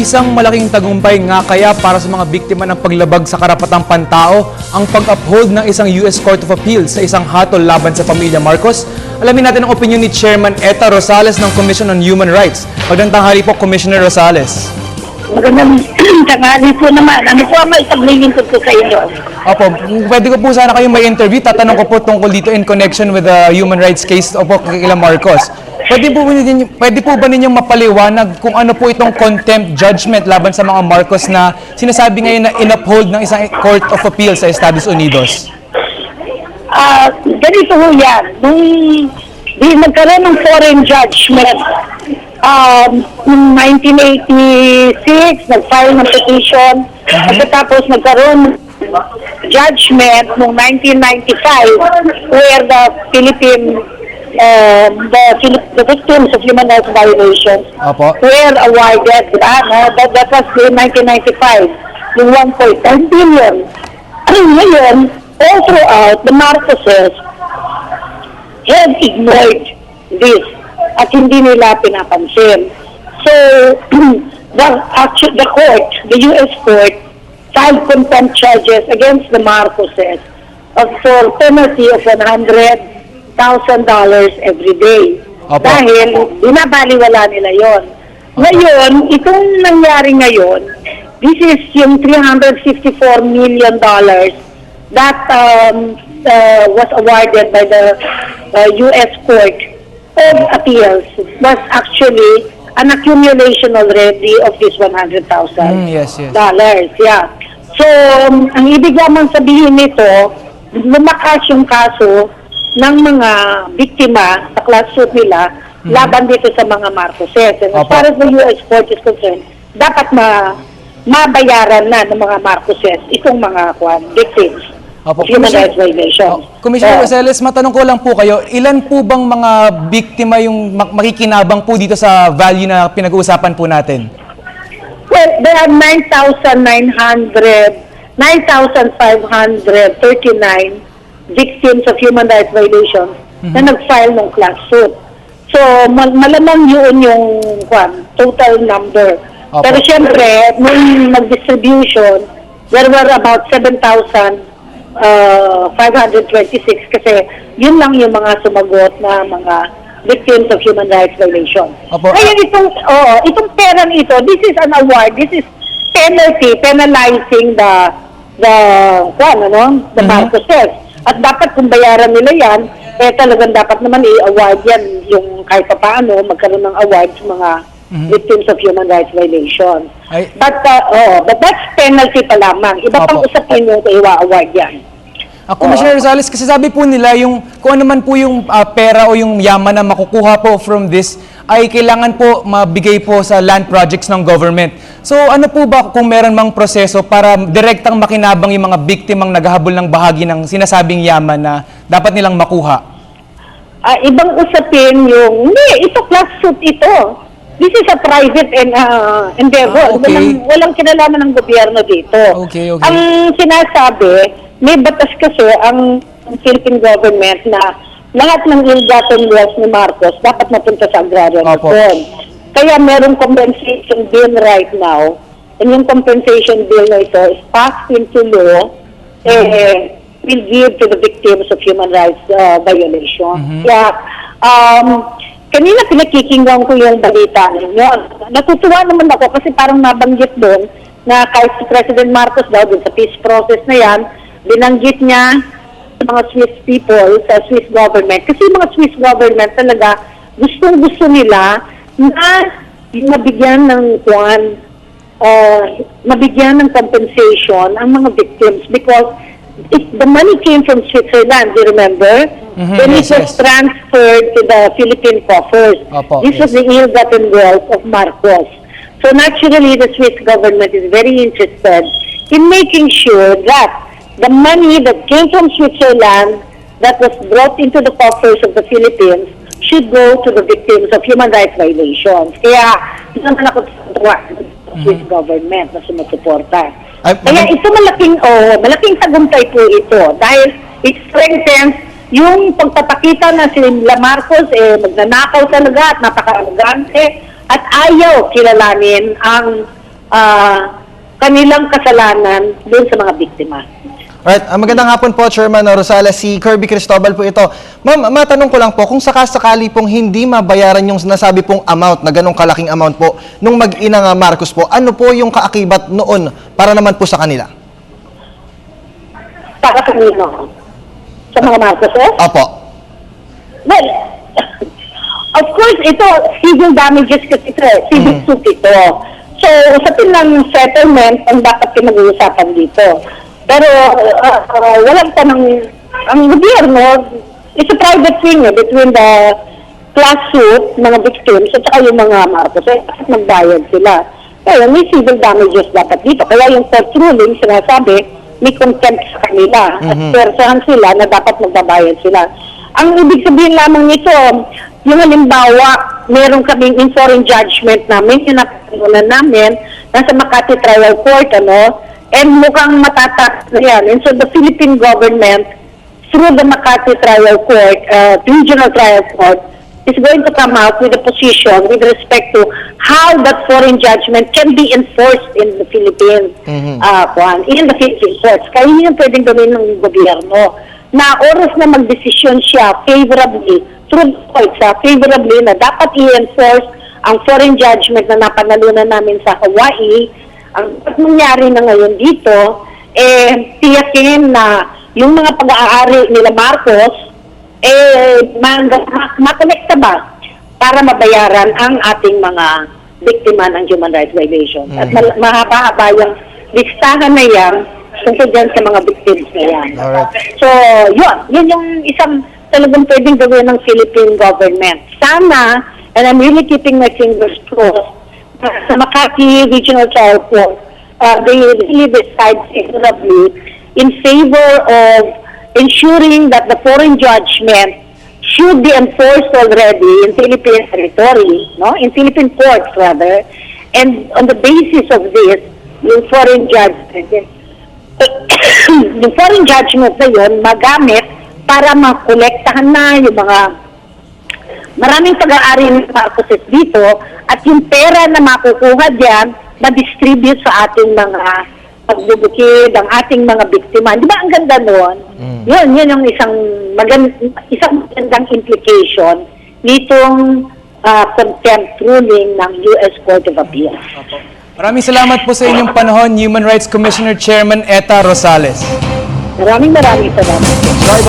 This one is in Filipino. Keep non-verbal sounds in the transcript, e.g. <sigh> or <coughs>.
Isang malaking tagumpay nga kaya para sa mga biktima ng paglabag sa karapatang pantao ang pag-uphold ng isang US Court of Appeals sa isang hatol laban sa pamilya Marcos. Alamin natin ang opinion ni Chairman Eta Rosales ng Commission on Human Rights. Magandang tanghali po, Commissioner Rosales. Magandang <clears throat> tanghali po naman. Ano po ang maipaglilin ko sa inyo? Opo, pwede ko po sana kayong may interview. Tatanong ko po tungkol dito in connection with the human rights case opo kay Marcos. Pwede po, ba ninyo, pwede po ba ninyong mapaliwanag kung ano po itong contempt judgment laban sa mga Marcos na sinasabi ngayon na in-uphold ng isang Court of Appeal sa Estados Unidos? Ah, ganito ho yan. Nung di nagkaroon ng foreign judgment, um, noong 1986, nag-file ng petition, pagkatapos nagkaroon judgment noong 1995 where the Philippine um, the, the victims of human rights violations Opo. were awarded, ba? No? That, that was in 1995, yung 1.10 billion. Ngayon, all throughout, the Marcoses have ignored this at hindi nila pinapansin. So, <clears throat> the, actu- the court, the U.S. court, filed contempt charges against the Marcoses of for penalty of $100,000 every day. Opo. Dahil binabaliwala nila yon. Ngayon, itong nangyari ngayon, this is yung 354 million dollars that um, uh, was awarded by the uh, U.S. Court of Appeals was actually an accumulation already of this 100,000 Mm, yes, yes. dollars. Yeah. So, um, ang ibig lamang sabihin nito, lumakas yung kaso ng mga biktima sa class suit nila laban dito sa mga Marcoses. And as Opo. far as the U.S. court is concerned, dapat ma mabayaran na ng mga Marcoses itong mga kwan, victims Opo. human rights violations. Oh, Commissioner. Rosales, matanong ko lang po kayo, ilan po bang mga biktima yung mak- makikinabang po dito sa value na pinag-uusapan po natin? Well, there are 9,900, 9,539 victims of human rights violations na nag-file ng class suit. So, mal- malamang yun yung kwan, total number. Opo. Pero siyempre, nung mag-distribution, there were about 7,526 kasi yun lang yung mga sumagot na mga victims of human rights violations. Opo. Ngayon itong, oo, itong perang ito, this is an award, this is penalty, penalizing the, the, kwan, ano, the Mhm. Marcoses. At dapat kung bayaran nila yan, eh talagang dapat naman i-award yan yung kahit pa paano magkaroon ng award sa mga victims of human rights violations. Ay- But, uh, oh, but that's penalty pa lamang. Iba pang Opo. usapin yung iwa-award yan. Ah, Commissioner Rosales, kasi sabi po nila yung kung ano man po yung ah, pera o yung yaman na makukuha po from this ay kailangan po mabigay po sa land projects ng government. So ano po ba kung meron mang proseso para direktang makinabang yung mga biktimang naghahabol ng bahagi ng sinasabing yaman na dapat nilang makuha? Ah, ibang usapin yung, hindi, ito class suit ito. This is a private and, uh, endeavor. Ah, okay. walang, walang kinalaman ng gobyerno dito. Okay, okay. Ang sinasabi, may batas kasi ang Philippine government na lahat ng ill-gotten wealth ni Marcos dapat mapunta sa agrarian Opo. reform. Kaya merong compensation bill right now. And yung compensation bill na ito is passed into law eh, will give to the victims of human rights uh, violation. Kaya, um, kanina pinakikinggan ko yung balita ninyo. Natutuwa naman ako kasi parang nabanggit doon na kahit si President Marcos daw dun sa peace process na yan, binanggit niya sa mga Swiss people, sa Swiss government. Kasi yung mga Swiss government talaga, gustong gusto nila na mabigyan ng kuan, uh, mabigyan ng compensation ang mga victims because if the money came from Switzerland, do you remember? Mhm, Then yes, it was yes. transferred to the Philippine coffers. Opo, this was yes. the ill-gotten wealth of Marcos. So naturally, the Swiss government is very interested in making sure that the money that came from Switzerland that was brought into the coffers of the Philippines should go to the victims of human rights violations. Kaya, hindi naman ako tuwa Swiss government na sumusuporta. Ay, Kaya ito malaking, oh, malaking tagumpay po ito dahil it strengthens yung pagpapakita na si La Marcos eh magnanakaw talaga at napaka-arrogante at ayaw kilalanin ang ah, kanilang kasalanan doon sa mga biktima. Alright, ah, magandang hapon po, Chairman Rosales. Si Kirby Cristobal po ito. Ma'am, matanong ko lang po, kung sakasakali pong hindi mabayaran yung nasabi pong amount, na ganong kalaking amount po, nung mag-ina nga Marcos po, ano po yung kaakibat noon para naman po sa kanila? Para kanino? Sa mga Marcoses? Opo. Well, <laughs> of course, ito, civil damages kasi ito, eh, civil suit ito. So, usapin lang yung settlement ang dapat pinag-uusapan dito. Pero, uh, uh, walang pa ng, ang gobyerno, it's a private thing eh, between the class suit, mga victims, at saka yung mga Marcos. Eh, dapat magbayad sila. Kaya may civil damages dapat dito. Kaya yung court ruling, sinasabi, may contempt sa kanila. At persahan sila na dapat magbabayad sila. Ang ibig sabihin lamang nito, yung halimbawa, meron kaming in foreign judgment namin, yung napatunan namin, nasa Makati Trial Court, ano, and mukhang matatas na yan. And so the Philippine government, through the Makati Trial Court, uh, Regional Trial Court, is going to come out with a position with respect to how that foreign judgment can be enforced in the Philippines, uh, kuwan, in the Philippine courts. Kaya yun yung pwedeng gawin ng gobyerno na oras na magdesisyon siya favorably, through the courts, ah, favorably na dapat i-enforce ang foreign judgment na napanalunan namin sa Hawaii, ang nangyari na ngayon dito, eh, tiyakin na yung mga pag-aari nila Marcos, eh, ma- ma- ba para mabayaran ang ating mga biktima ng human rights violations. At mal- mahaba-haba yung listahan na yan tungkol dyan sa mga victims na yan. Alright. So, yun. Yun yung isang talagang pwedeng gawin ng Philippine government. Sana, and I'm really keeping my fingers crossed, uh, sa Makati Regional Trial Court, uh, they really decide favorably in favor of ensuring that the foreign judgment should be enforced already in Philippine territory, no? in Philippine courts rather, and on the basis of this, yung foreign judgment, yung <coughs> foreign judgment na yun, magamit para makolektahan na yung mga maraming pag-aari ng Marcoses dito at yung pera na makukuha diyan ma-distribute sa ating mga pagbubukid, ang ating mga biktima. Di ba ang ganda noon? Yun, yun yung isang, magand isang magandang implication nitong ah, contempt ruling ng U.S. Court of Appeals. Maraming salamat po sa inyong panahon, Human Rights Commissioner Chairman Eta Rosales. Maraming maraming salamat.